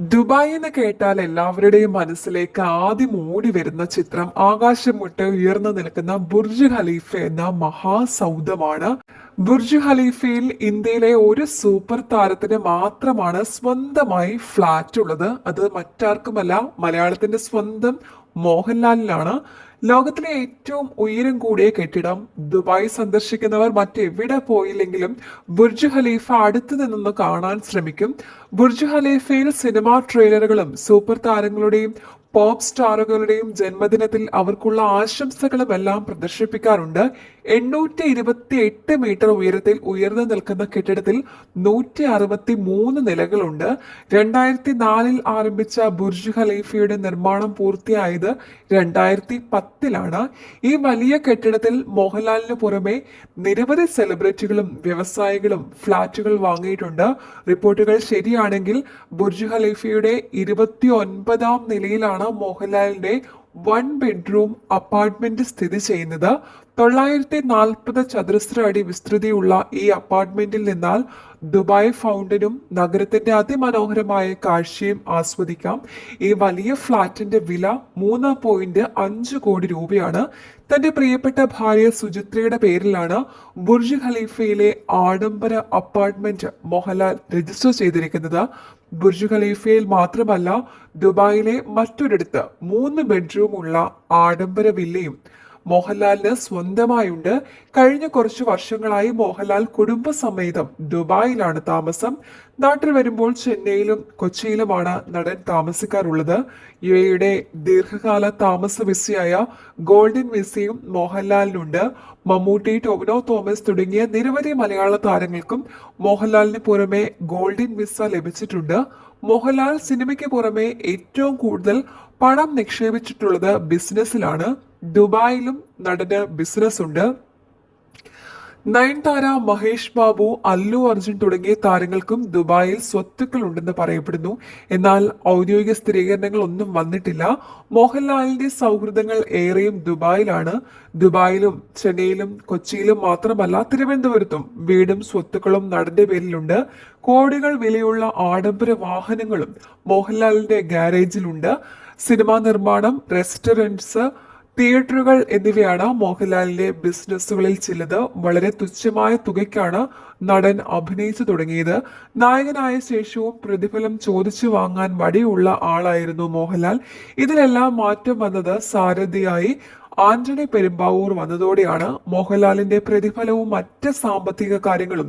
Dubai എന്ന് കേട്ടാൽ എല്ലാവരുടെയും മനസ്സിലേക്ക് ആദ്യം ഓടി വരുന്ന ചിത്രം ആകാശം മുട്ട് ഉയർന്നു നിൽക്കുന്ന ബുർജ് ഖലീഫ എന്ന മഹാസൗധമാണ്. ബുർജ് ഖലീഫയിൽ ഇന്ത്യയിലെ ഒരു സൂപ്പർ താരത്തിന് മാത്രമാണ് സ്വന്തമായി ഫ്ലാറ്റ് ഉള്ളത് അത് മറ്റാർക്കുമല്ല മലയാളത്തിന്റെ സ്വന്തം മോഹൻലാലിനാണ്. ലോകത്തിലെ ഏറ്റവും ഉയരം കൂടിയ കെട്ടിടം ദുബായ് സന്ദർശിക്കുന്നവർ മറ്റെവിടെ പോയില്ലെങ്കിലും ബുർജ് ഖലീഫ അടുത്തു നിന്നൊന്ന് കാണാൻ ശ്രമിക്കും. ബുർജ് ഖലീഫയിൽ സിനിമാ ട്രെയിലറുകളും സൂപ്പർ താരങ്ങളുടെയും പോപ്പ് സ്റ്റാറുകളുടെയും ജന്മദിനത്തിൽ അവർക്കുള്ള ആശംസകളുമെല്ലാം പ്രദർശിപ്പിക്കാറുണ്ട്. എണ്ണൂറ്റി ഇരുപത്തി എട്ട് മീറ്റർ ഉയരത്തിൽ ഉയർന്നു നിൽക്കുന്ന കെട്ടിടത്തിൽ നൂറ്റി അറുപത്തി മൂന്ന് നിലകളുണ്ട്. രണ്ടായിരത്തി നാലിൽ ആരംഭിച്ച ബുർജ് ഖലീഫയുടെ നിർമ്മാണം പൂർത്തിയായത് രണ്ടായിരത്തി പത്തിലാണ് ഈ വലിയ കെട്ടിടത്തിൽ മോഹൻലാലിന് പുറമെ നിരവധി സെലിബ്രിറ്റികളും വ്യവസായികളും ഫ്ളാറ്റുകൾ വാങ്ങിയിട്ടുണ്ട്. റിപ്പോർട്ടുകൾ ശരിയാണെങ്കിൽ ബുർജ് ഖലീഫയുടെ ഇരുപത്തി ഒൻപതാം നിലയിലാണ് മോഹൻലാലിന്റെ വൺ ബെഡ്റൂം അപ്പാർട്ട്മെന്റ് സ്ഥിതി ചെയ്യുന്നത്. തൊള്ളായിരത്തി നാൽപ്പത് ചതുരശ്ര അടി വിസ്തൃതിയുള്ള ഈ അപ്പാർട്ട്മെന്റിൽ നിന്നാൽ ദുബായ് ഫൗണ്ടനും നഗരത്തിന്റെ അതിമനോഹരമായ കാഴ്ചയും ആസ്വദിക്കാം. ഈ വലിയ ഫ്ളാറ്റിന്റെ വില മൂന്ന് പോയിന്റ് അഞ്ച് കോടി രൂപയാണ്. തന്റെ പ്രിയപ്പെട്ട ഭാര്യ സുചിത്രയുടെ പേരിലാണ് ബുർജ് ഖലീഫയിലെ ആഡംബര അപ്പാർട്ട്മെന്റ് മോഹൻലാൽ രജിസ്റ്റർ ചെയ്തിരിക്കുന്നത്. ബുർജ് ഖലീഫയിൽ മാത്രമല്ല ദുബായിലെ മറ്റൊരിടത്ത് മൂന്ന് ബെഡ്റൂമുള്ള ആഡംബര വില്ലയും മോഹൻലാലിന് സ്വന്തമായുണ്ട്. കഴിഞ്ഞ കുറച്ചു വർഷങ്ങളായി മോഹൻലാൽ കുടുംബസമേതം ദുബായിലാണ് താമസം. നാട്ടിൽ വരുമ്പോൾ ചെന്നൈയിലും കൊച്ചിയിലുമാണ് നടൻ താമസിക്കാറുള്ളത്. യു എയുടെ ദീർഘകാല താമസ വിസയായ ഗോൾഡൻ വിസയും മോഹൻലാലിനുണ്ട്. മമ്മൂട്ടി ടോബിനോ തോമസ് തുടങ്ങിയ നിരവധി മലയാള താരങ്ങൾക്കും മോഹൻലാലിന് പുറമെ ഗോൾഡൻ വിസ ലഭിച്ചിട്ടുണ്ട്. മോഹൻലാൽ സിനിമയ്ക്ക് പുറമെ ഏറ്റവും കൂടുതൽ പണം നിക്ഷേപിച്ചിട്ടുള്ളത് ബിസിനസ്സിലാണ്. ദുബായിലും നടന് ബിസിനസ് ഉണ്ട്. നയൻതാര മഹേഷ് ബാബു അല്ലു അർജുൻ തുടങ്ങിയ താരങ്ങൾക്കും ദുബായിൽ സ്വത്തുക്കൾ ഉണ്ടെന്ന് പറയപ്പെടുന്നു. എന്നാൽ ഔദ്യോഗിക സ്ഥിരീകരണങ്ങൾ ഒന്നും വന്നിട്ടില്ല. മോഹൻലാലിന്റെ സൗഹൃദങ്ങൾ ഏറെയും ദുബായിലാണ്. ദുബായിലും ചെന്നൈയിലും കൊച്ചിയിലും മാത്രമല്ല തിരുവനന്തപുരത്തും വീടും സ്വത്തുക്കളും നടന്റെ പേരിലുണ്ട്. കോടികൾ വിലയുള്ള ആഡംബര വാഹനങ്ങളും മോഹൻലാലിന്റെ ഗാരേജിലുണ്ട്. സിനിമാ നിർമ്മാണം റെസ്റ്റോറന്റ്സ് തിയേറ്ററുകൾ എന്നിവയാണ് മോഹൻലാലിന്റെ ബിസിനസ്സുകളിൽ ചിലത് വളരെ തുച്ഛമായ തുകയ്ക്കാണ് നടൻ അഭിനയിച്ചു തുടങ്ങിയത്. നായകനായ ശേഷവും പ്രതിഫലം ചോദിച്ചു വാങ്ങാൻ വടിയുള്ള ആളായിരുന്നു മോഹൻലാൽ. ഇതിലെല്ലാം മാറ്റം വന്നത് സാരഥിയായി ആന്റണി പെരുമ്പാവൂർ വന്നതോടെയാണ്. മോഹൻലാലിന്റെ പ്രതിഫലവും മറ്റ് സാമ്പത്തിക കാര്യങ്ങളും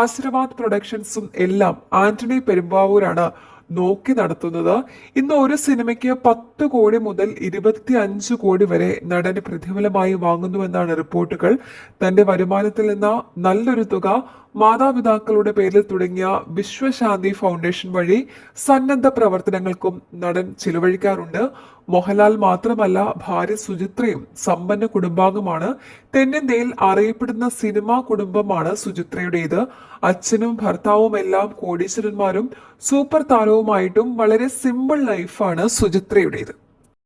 ആശീർവാദ് പ്രൊഡക്ഷൻസും എല്ലാം ആന്റണി പെരുമ്പാവൂരാണ് നോക്കി നടത്തുന്നത്. ഇന്ന് ഒരു സിനിമയ്ക്ക് പത്ത് കോടി മുതൽ ഇരുപത്തി അഞ്ച് കോടി വരെ നടന് പ്രതിഫലമായി വാങ്ങുന്നുവെന്നാണ് റിപ്പോർട്ടുകൾ. തന്റെ വരുമാനത്തിൽ നിന്ന് നല്ലൊരു തുക മാതാപിതാക്കളുടെ പേരിൽ തുടങ്ങിയ വിശ്വശാന്തി ഫൗണ്ടേഷൻ വഴി സന്നദ്ധ പ്രവർത്തനങ്ങൾക്കും നടൻ ചിലവഴിക്കാറുണ്ട്. മോഹൻലാൽ മാത്രമല്ല ഭാര്യ സുചിത്രയും സമ്പന്ന കുടുംബാംഗമാണ്. തെന്നിന്ത്യയിൽ അറിയപ്പെടുന്ന സിനിമാ കുടുംബമാണ് സുചിത്രയുടേത്. അച്ഛനും ഭർത്താവും എല്ലാം കോടീശ്വരന്മാരും സൂപ്പർ താരവുമായിട്ടും വളരെ സിമ്പിൾ ലൈഫാണ് സുചിത്രയുടേത്.